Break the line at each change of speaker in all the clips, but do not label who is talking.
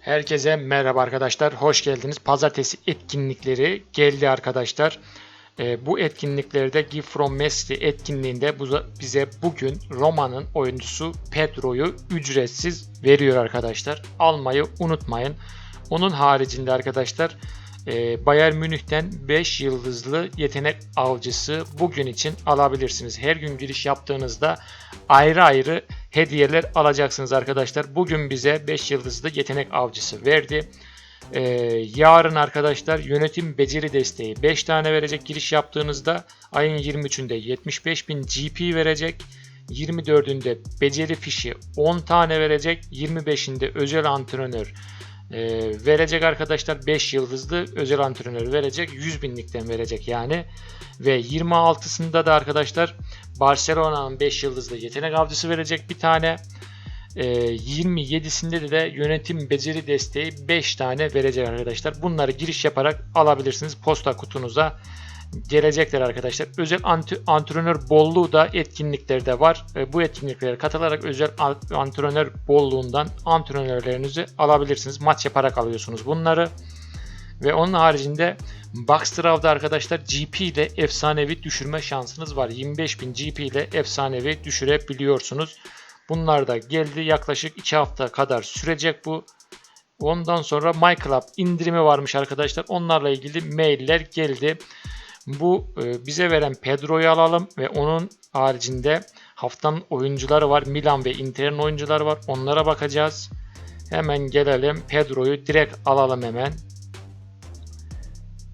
Herkese merhaba arkadaşlar. Hoş geldiniz. Pazartesi etkinlikleri geldi arkadaşlar. Ee, bu etkinliklerde Give From Messi etkinliğinde bu- bize bugün Roma'nın oyuncusu Pedro'yu ücretsiz veriyor arkadaşlar. Almayı unutmayın. Onun haricinde arkadaşlar e, Bayern Münih'ten 5 yıldızlı yetenek avcısı bugün için alabilirsiniz. Her gün giriş yaptığınızda ayrı ayrı hediyeler alacaksınız arkadaşlar. Bugün bize 5 yıldızlı yetenek avcısı verdi. Ee, yarın arkadaşlar yönetim beceri desteği 5 tane verecek giriş yaptığınızda ayın 23'ünde 75.000 GP verecek. 24'ünde beceri fişi 10 tane verecek. 25'inde özel antrenör e, verecek arkadaşlar 5 yıldızlı özel antrenör verecek 100 binlikten verecek yani. Ve 26'sında da arkadaşlar Barcelona'nın 5 yıldızlı yetenek avcısı verecek bir tane. E, 27'sinde de, de yönetim beceri desteği 5 tane verecek arkadaşlar. Bunları giriş yaparak alabilirsiniz. Posta kutunuza gelecekler arkadaşlar. Özel ant- antrenör bolluğu da etkinliklerde var. Bu etkinliklere katılarak özel an- antrenör bolluğundan antrenörlerinizi alabilirsiniz. Maç yaparak alıyorsunuz bunları. Ve onun haricinde Boxtrav'da arkadaşlar GP ile efsanevi düşürme şansınız var. 25.000 GP ile efsanevi düşürebiliyorsunuz. Bunlar da geldi. Yaklaşık 2 hafta kadar sürecek bu. Ondan sonra MyClub indirimi varmış arkadaşlar. Onlarla ilgili mailler geldi. Bu e, bize veren Pedro'yu alalım ve onun haricinde haftanın oyuncuları var. Milan ve Inter'in oyuncuları var. Onlara bakacağız. Hemen gelelim. Pedro'yu direkt alalım hemen.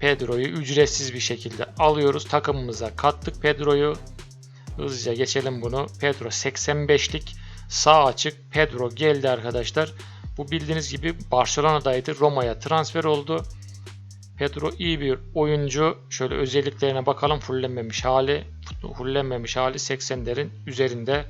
Pedro'yu ücretsiz bir şekilde alıyoruz. Takımımıza kattık Pedro'yu. Hızlıca geçelim bunu. Pedro 85'lik sağ açık. Pedro geldi arkadaşlar. Bu bildiğiniz gibi Barcelona'daydı. Roma'ya transfer oldu. Pedro iyi bir oyuncu. Şöyle özelliklerine bakalım. Fullenmemiş hali. Fullenmemiş hali 80'lerin üzerinde.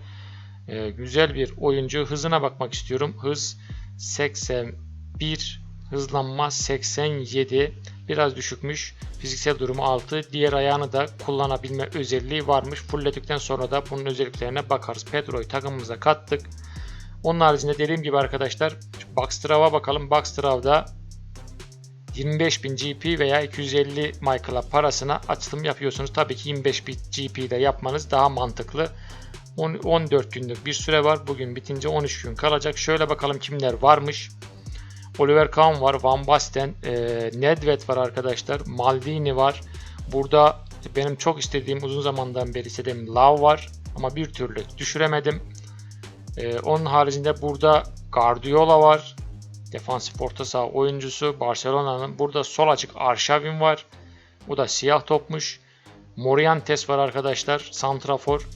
Ee, güzel bir oyuncu. Hızına bakmak istiyorum. Hız 81. Hızlanma 87. Biraz düşükmüş. Fiziksel durumu 6. Diğer ayağını da kullanabilme özelliği varmış. Fullledikten sonra da bunun özelliklerine bakarız. Pedro'yu takımımıza kattık. Onun haricinde dediğim gibi arkadaşlar Boxstrav'a bakalım. Boxstrav'da 25.000 GP veya 250 MyClub parasına açılım yapıyorsunuz. Tabii ki 25.000 GP ile yapmanız daha mantıklı. 10 14 günlük bir süre var. Bugün bitince 13 gün kalacak. Şöyle bakalım kimler varmış. Oliver Kahn var, Van Basten, e, Nedved var arkadaşlar, Maldini var. Burada benim çok istediğim, uzun zamandan beri istediğim Love var ama bir türlü düşüremedim. E, onun haricinde burada Guardiola var, defansif orta saha oyuncusu Barcelona'nın. Burada sol açık Arshavin var. Bu da siyah topmuş. Morientes var arkadaşlar, santrafor.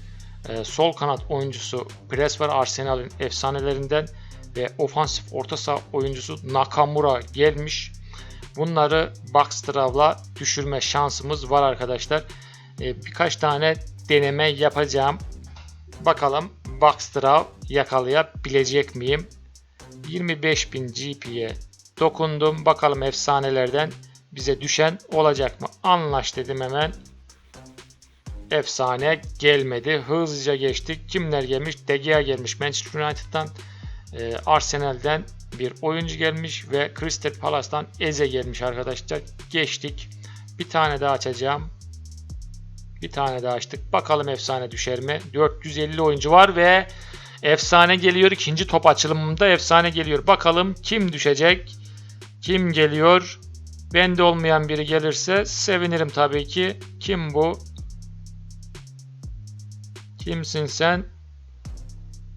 E, sol kanat oyuncusu Pires var Arsenal'in efsanelerinden ve ofansif orta saha oyuncusu Nakamura gelmiş. Bunları Boxstrav'la düşürme şansımız var arkadaşlar. Ee, birkaç tane deneme yapacağım. Bakalım Boxstrav yakalayabilecek miyim? 25.000 GP'ye dokundum. Bakalım efsanelerden bize düşen olacak mı? Anlaş dedim hemen. Efsane gelmedi. Hızlıca geçtik. Kimler gelmiş? De Gea gelmiş Manchester United'dan. Ee, Arsenal'den bir oyuncu gelmiş ve Crystal Palace'tan Eze gelmiş arkadaşlar. Geçtik. Bir tane daha açacağım. Bir tane daha açtık. Bakalım efsane düşer mi? 450 oyuncu var ve efsane geliyor. İkinci top açılımında efsane geliyor. Bakalım kim düşecek? Kim geliyor? Bende olmayan biri gelirse sevinirim tabii ki. Kim bu? Kimsin sen?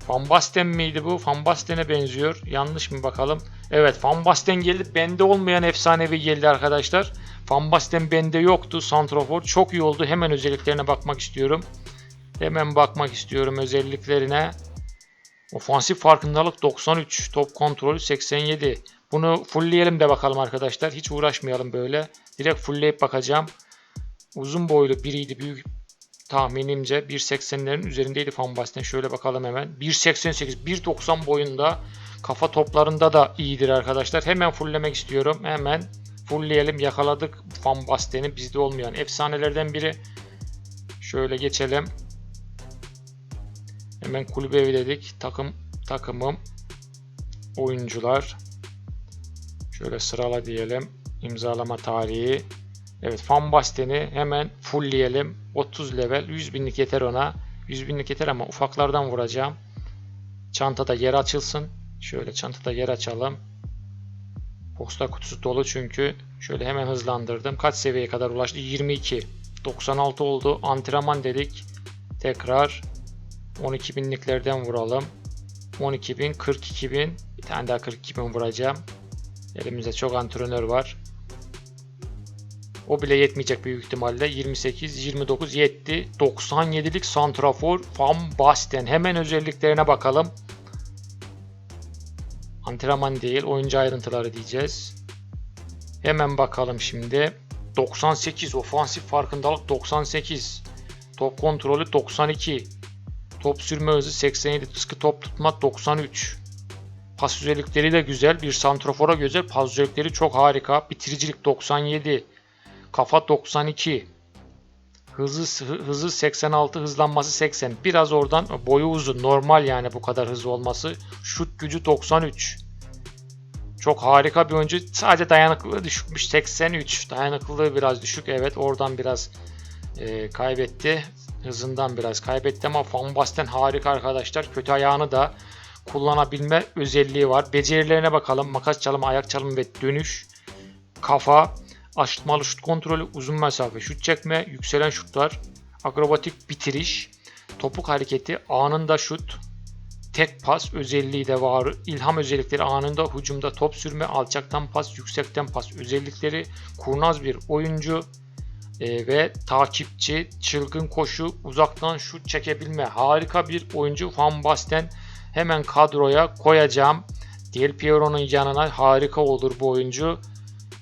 Van miydi bu? Van Basten'e benziyor. Yanlış mı bakalım? Evet Van geldi. Bende olmayan efsanevi geldi arkadaşlar. Van bende yoktu. Santrofor çok iyi oldu. Hemen özelliklerine bakmak istiyorum. Hemen bakmak istiyorum özelliklerine. Ofansif farkındalık 93. Top kontrolü 87. Bunu fullleyelim de bakalım arkadaşlar. Hiç uğraşmayalım böyle. Direkt fullleyip bakacağım. Uzun boylu biriydi. Büyük tahminimce 1.80'lerin üzerindeydi Van Basten. Şöyle bakalım hemen. 1.88, 1.90 boyunda. Kafa toplarında da iyidir arkadaşlar. Hemen fulllemek istiyorum. Hemen fullleyelim. Yakaladık Van Basten'i. Bizde olmayan efsanelerden biri. Şöyle geçelim. Hemen kulübe dedik. Takım takımım oyuncular Şöyle sırala diyelim. İmzalama tarihi. Evet Van Basten'i hemen fullleyelim. 30 level 100 binlik yeter ona. 100 binlik yeter ama ufaklardan vuracağım. Çantada yer açılsın. Şöyle çantada yer açalım. Posta kutusu dolu çünkü. Şöyle hemen hızlandırdım. Kaç seviyeye kadar ulaştı? 22. 96 oldu. Antrenman dedik. Tekrar 12 binliklerden vuralım. 12 bin, 42 bin. Bir tane daha 42 bin vuracağım. Elimizde çok antrenör var. O bile yetmeyecek büyük ihtimalle. 28, 29 yetti. 97'lik santrafor Van Basten. Hemen özelliklerine bakalım. Antrenman değil, oyuncu ayrıntıları diyeceğiz. Hemen bakalım şimdi. 98 ofansif farkındalık 98. Top kontrolü 92. Top sürme hızı 87. Sıkı top tutma 93. Pas özellikleri de güzel. Bir santrofora güzel. Pas özellikleri çok harika. Bitiricilik 97. Kafa 92. Hızı hızı 86, hızlanması 80. Biraz oradan boyu uzun. Normal yani bu kadar hızlı olması. Şut gücü 93. Çok harika bir oyuncu. Sadece dayanıklılığı düşükmüş. 83. Dayanıklılığı biraz düşük. Evet oradan biraz e, kaybetti. Hızından biraz kaybetti ama Van Basten harika arkadaşlar. Kötü ayağını da kullanabilme özelliği var. Becerilerine bakalım. Makas çalımı, ayak çalımı ve dönüş. Kafa, aşıtmalı şut kontrolü, uzun mesafe şut çekme, yükselen şutlar, akrobatik bitiriş, topuk hareketi, anında şut, tek pas özelliği de var. İlham özellikleri anında hücumda top sürme, alçaktan pas, yüksekten pas özellikleri, kurnaz bir oyuncu e, ve takipçi, çılgın koşu, uzaktan şut çekebilme. Harika bir oyuncu Van Basten hemen kadroya koyacağım. Del Piero'nun yanına harika olur bu oyuncu.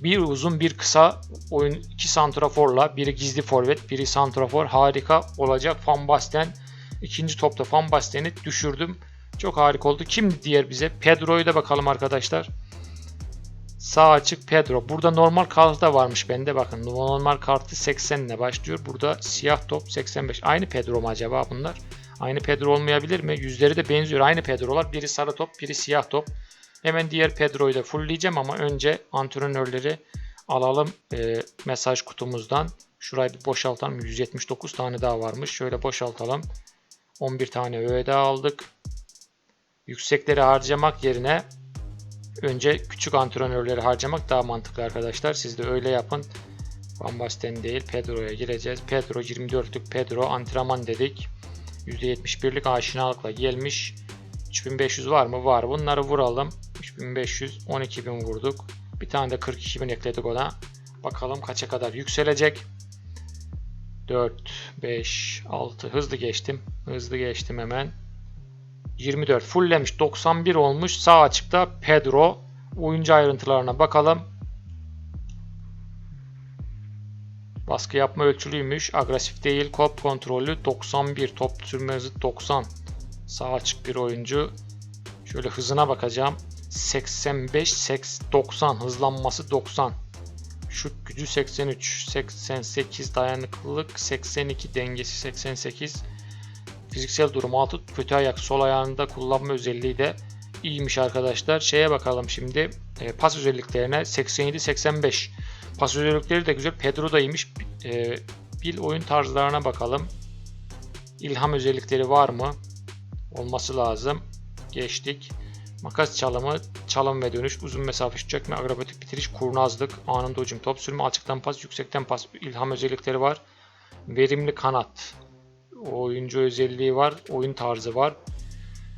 Bir uzun bir kısa oyun iki santraforla biri gizli forvet biri santrafor harika olacak. Van Basten ikinci topta Van Basten'i düşürdüm. Çok harika oldu. Kim diğer bize? Pedro'yu da bakalım arkadaşlar. Sağ açık Pedro. Burada normal kartı da varmış bende. Bakın normal kartı 80 ile başlıyor. Burada siyah top 85. Aynı Pedro mu acaba bunlar? Aynı Pedro olmayabilir mi? Yüzleri de benziyor. Aynı Pedro'lar. Biri sarı top, biri siyah top. Hemen diğer Pedro'yu da fullleyeceğim ama önce antrenörleri alalım e, mesaj kutumuzdan. Şurayı bir boşaltalım. 179 tane daha varmış. Şöyle boşaltalım. 11 tane öğe aldık. Yüksekleri harcamak yerine önce küçük antrenörleri harcamak daha mantıklı arkadaşlar. Siz de öyle yapın. Van Basten değil Pedro'ya gireceğiz. Pedro 24'lük Pedro antrenman dedik. %71'lik aşinalıkla gelmiş. 3500 var mı? Var. Bunları vuralım. 3500, 12000 vurduk. Bir tane de 42.000 ekledik ona. Bakalım kaça kadar yükselecek. 4, 5, 6 hızlı geçtim. Hızlı geçtim hemen. 24 fulllemiş. 91 olmuş. Sağ açıkta Pedro. Oyuncu ayrıntılarına bakalım. Baskı yapma ölçülüymüş. Agresif değil. Kop kontrolü 91. Top sürme hızı 90. Sağ açık bir oyuncu. Şöyle hızına bakacağım. 85, 80, 90 hızlanması 90. Şut gücü 83, 88 dayanıklılık 82 dengesi 88. Fiziksel durum 6 kötü ayak sol ayağında kullanma özelliği de iyiymiş arkadaşlar. Şeye bakalım şimdi e, pas özelliklerine 87 85. Pas özellikleri de güzel. Pedro da iyiymiş. E, bil oyun tarzlarına bakalım. İlham özellikleri var mı? Olması lazım. Geçtik. Makas çalımı, çalım ve dönüş, uzun mesafe şut çekme, akrobatik bitiriş, kurnazlık, anında hücum, top sürme, açıktan pas, yüksekten pas, ilham özellikleri var. Verimli kanat, oyuncu özelliği var, oyun tarzı var.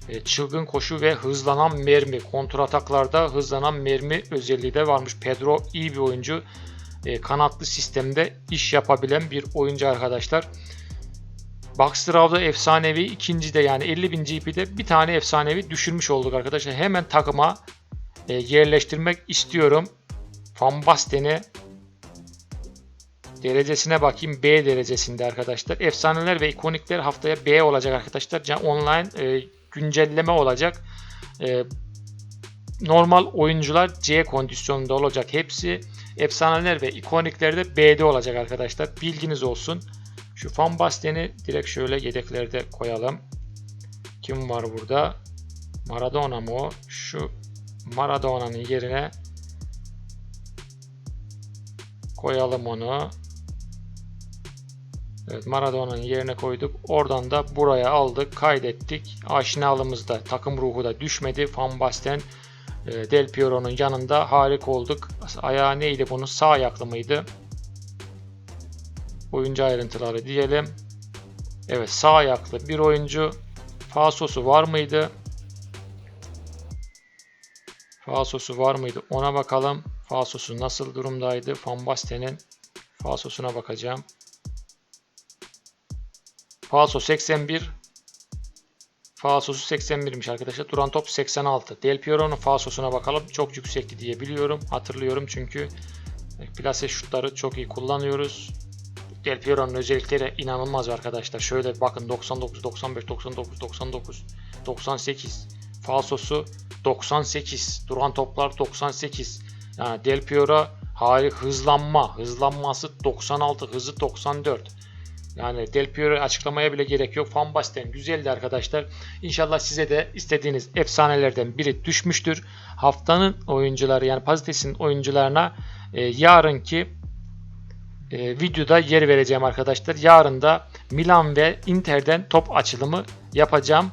E, çılgın koşu ve hızlanan mermi, kontrataklarda hızlanan mermi özelliği de varmış. Pedro iyi bir oyuncu. E, kanatlı sistemde iş yapabilen bir oyuncu arkadaşlar. Boxdraw'da efsanevi ikinci de yani 50.000 GP'de bir tane efsanevi düşürmüş olduk arkadaşlar. Hemen takıma e, yerleştirmek istiyorum. Van Basten'i derecesine bakayım. B derecesinde arkadaşlar. Efsaneler ve ikonikler haftaya B olacak arkadaşlar. Yani online e, güncelleme olacak. E, normal oyuncular C kondisyonunda olacak. Hepsi efsaneler ve ikonikler de B'de olacak arkadaşlar. Bilginiz olsun. Şu Van Basten'i direkt şöyle yedeklerde koyalım. Kim var burada? Maradona mı o? Şu Maradona'nın yerine Koyalım onu. Evet Maradona'nın yerine koyduk. Oradan da buraya aldık, kaydettik. Aşinalığımız da takım ruhu da düşmedi. Van Basten e, Del Piero'nun yanında harika olduk. Ayağı neydi bunun? Sağ ayaklı mıydı? Oyuncu ayrıntıları diyelim. Evet sağ ayaklı bir oyuncu. Falsosu var mıydı? Falsosu var mıydı? Ona bakalım. Falsosu nasıl durumdaydı? Van Basten'in falsosuna bakacağım. Falso 81. Falsosu 81'miş arkadaşlar. Duran top 86. Del Piero'nun falsosuna bakalım. Çok yüksekti diye biliyorum. Hatırlıyorum çünkü plase şutları çok iyi kullanıyoruz. Del Piero'nun özellikleri inanılmaz arkadaşlar. Şöyle bakın 99, 95, 99, 99, 98. Falsosu 98. Duran toplar 98. Yani Del Piero harika hızlanma. Hızlanması 96. Hızı 94. Yani Del Piero açıklamaya bile gerek yok. Van Basten güzeldi arkadaşlar. İnşallah size de istediğiniz efsanelerden biri düşmüştür. Haftanın oyuncuları yani Pazites'in oyuncularına e, yarınki e, videoda yer vereceğim arkadaşlar. Yarın da Milan ve Inter'den top açılımı yapacağım.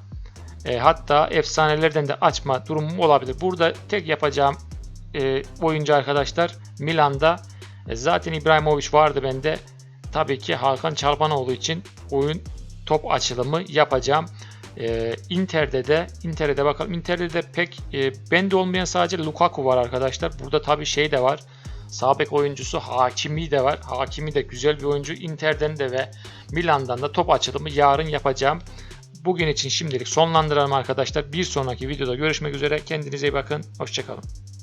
E, hatta efsanelerden de açma durumum olabilir. Burada tek yapacağım e, oyuncu arkadaşlar Milan'da e, zaten İbrahimovic vardı bende. Tabii ki Hakan Çalpanoğlu için oyun top açılımı yapacağım. E, Inter'de de Inter'de bakalım. Inter'de de pek e, bende olmayan sadece Lukaku var arkadaşlar. Burada tabii şey de var. Sağ bek oyuncusu Hakimi de var. Hakimi de güzel bir oyuncu. Inter'den de ve Milan'dan da top açılımı yarın yapacağım. Bugün için şimdilik sonlandıralım arkadaşlar. Bir sonraki videoda görüşmek üzere. Kendinize iyi bakın. Hoşçakalın.